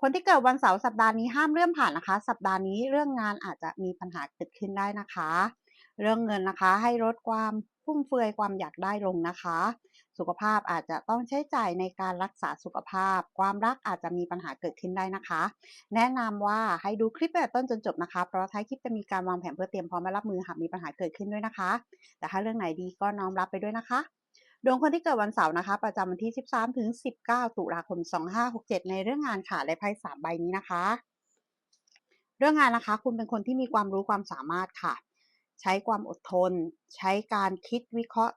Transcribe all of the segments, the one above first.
คนที่เกิดวันเสาร์สัปดาห์นี้ห้ามเลื่อนผ่านนะคะ สัปดาห์นี้เรื่องงานอาจจะมีปัญหาเกิดขึ้นได้นะคะ เรื่องเงินนะคะให้ลดความฟุ่มเฟือยความอยากได้ลงนะคะ สุขภาพอาจจะต้องใช้จ่ายในการรักษาสุขภาพ ความรักอาจจะมีปัญหาเกิดขึ้นได้นะคะ แนะนำว่าให้ดูคลิปตั้งแต่ต้นจนจบนะคะ เพราะท้ายคลิปจะมีการวางแผนเพื่อเตรียมพร้อมและรับมือหากมีปัญหาเกิดขึ้นด้วยนะคะ แต่ถ้าเรื่องไหนดีก็น้อมรับไปด้วยนะคะ ดวงคนที่เกิดวันเสาร์นะคะ ประจำวันที่ 13 ถึง 19 ตุลาคม 2567 ในเรื่องงานค่ะและไพ่สามใบนี้นะคะ เรื่องงานนะคะ คุณเป็นคนที่มีความรู้ความสามารถค่ะ ใช้ความอดทน ใช้การคิดวิเคราะห์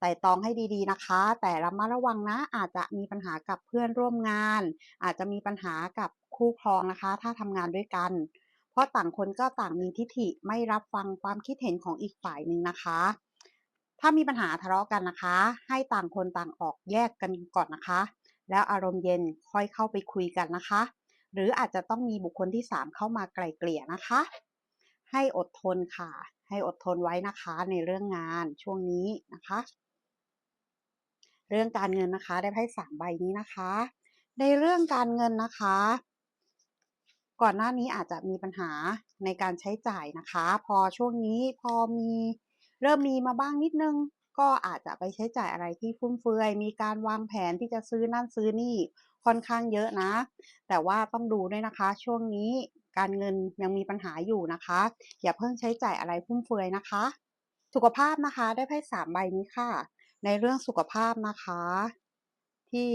ไต่ตองให้ดีๆนะคะ แต่ระมัดระวังนะอาจจะมีปัญหากับเพื่อนร่วมงาน อาจจะมีปัญหากับคู่ครองนะคะ ถ้าทำงานด้วยกัน เพราะต่างคนก็ต่างมีทิฐิไม่รับฟังความคิดเห็นของอีกฝ่ายหนึ่งนะคะ ถ้ามีปัญหาทะเลาะกันนะคะ ให้ต่างคนต่างออกแยกกันก่อนนะคะ แล้วอารมณ์เย็นค่อยเข้าไปคุยกันนะคะ หรืออาจจะต้องมีบุคคลที่ 3 เข้ามาไกล่เกลี่ยนะคะ ให้อดทนค่ะ ให้อดทนไว้นะคะในเรื่องงานช่วงนี้นะคะ เรื่องการเงินนะคะได้ไพ่สามใบนี้นะคะ ในเรื่องการเงินนะคะ ก่อนหน้านี้อาจจะมีปัญหาในการใช้จ่ายนะคะ พอช่วงนี้พอมี เริ่มมีมาบ้างนิดนึง ก็อาจจะไปใช้จ่ายอะไรที่ฟุ่มเฟือย มีการวางแผนที่จะซื้อนั่นซื้อนี่ค่อนข้างเยอะนะ แต่ว่าต้องดูด้วยนะคะ ช่วงนี้การเงินยังมีปัญหาอยู่นะคะ อย่าเพิ่งใช้จ่ายอะไรฟุ่มเฟือยนะคะ สุขภาพนะคะได้ไพ่สามใบนี้ค่ะ ในเรื่องสุขภาพนะคะ ที่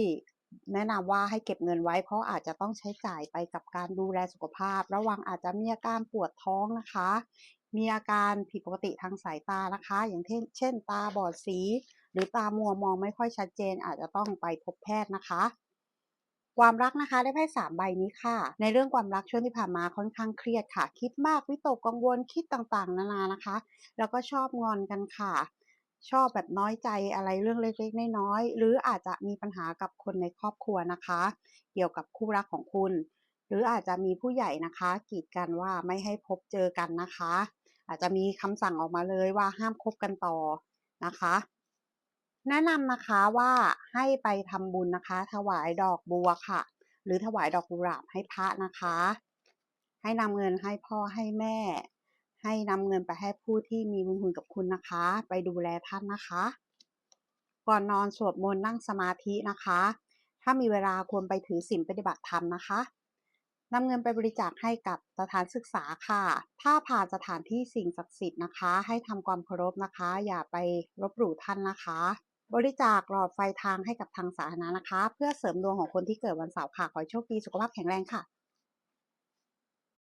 แนะนำว่าให้เก็บเงินไว้เพราะอาจจะต้องใช้จ่ายไปกับการดูแลสุขภาพ ระวังอาจจะมีอาการปวดท้องนะคะ มีอาการผิดปกติทางสายตานะคะ อย่างเช่นเช่น ตาบอดสี หรือตามัวมองไม่ค่อยชัดเจน อาจจะต้องไปพบแพทย์นะคะ ความรักนะคะได้ไพ่สามใบนี้ค่ะ ในเรื่องความรักช่วงที่ผ่านมาค่อนข้างเครียดค่ะ คิดมากวิตกกังวลคิดต่างๆ นานานะคะ แล้วก็ชอบงอนกันค่ะ ชอบแบบน้อยใจอะไรเรื่องเล็กๆน้อยๆหรืออาจจะมีปัญหากับคนในครอบครัวนะคะ เกี่ยวกับคู่รักของคุณ หรืออาจจะมีผู้ใหญ่นะคะกีดกันว่าไม่ให้พบเจอกันนะคะ อาจจะมีคำสั่งออกมาเลยว่าห้ามคบกันต่อนะคะ แนะนำนะคะว่าให้ไปทำบุญนะคะ ถวายดอกบัวค่ะ หรือถวายดอกกุหลาบให้พระนะคะ ให้นำเงินให้พ่อให้แม่ ให้นำเงินไปให้ผู้ที่มีบุญคุณกับคุณนะคะ ไปดูแลท่านนะคะ ก่อนนอนสวดมนต์นั่งสมาธินะคะ ถ้ามีเวลาควรไปถือศีลปฏิบัติธรรมนะคะ นำเงินไปบริจาคให้กับสถานศึกษาค่ะ ถ้าผ่านสถานที่สิ่งศักดิ์สิทธิ์นะคะ ให้ทำความเคารพนะคะ อย่าไปรบหลู่ท่านนะคะ บริจาคหลอดไฟทางให้กับทางสาธารณะนะคะ เพื่อเสริมดวงของคนที่เกิดวันเสาร์ค่ะ ขอให้โชคดีสุขภาพแข็งแรงค่ะ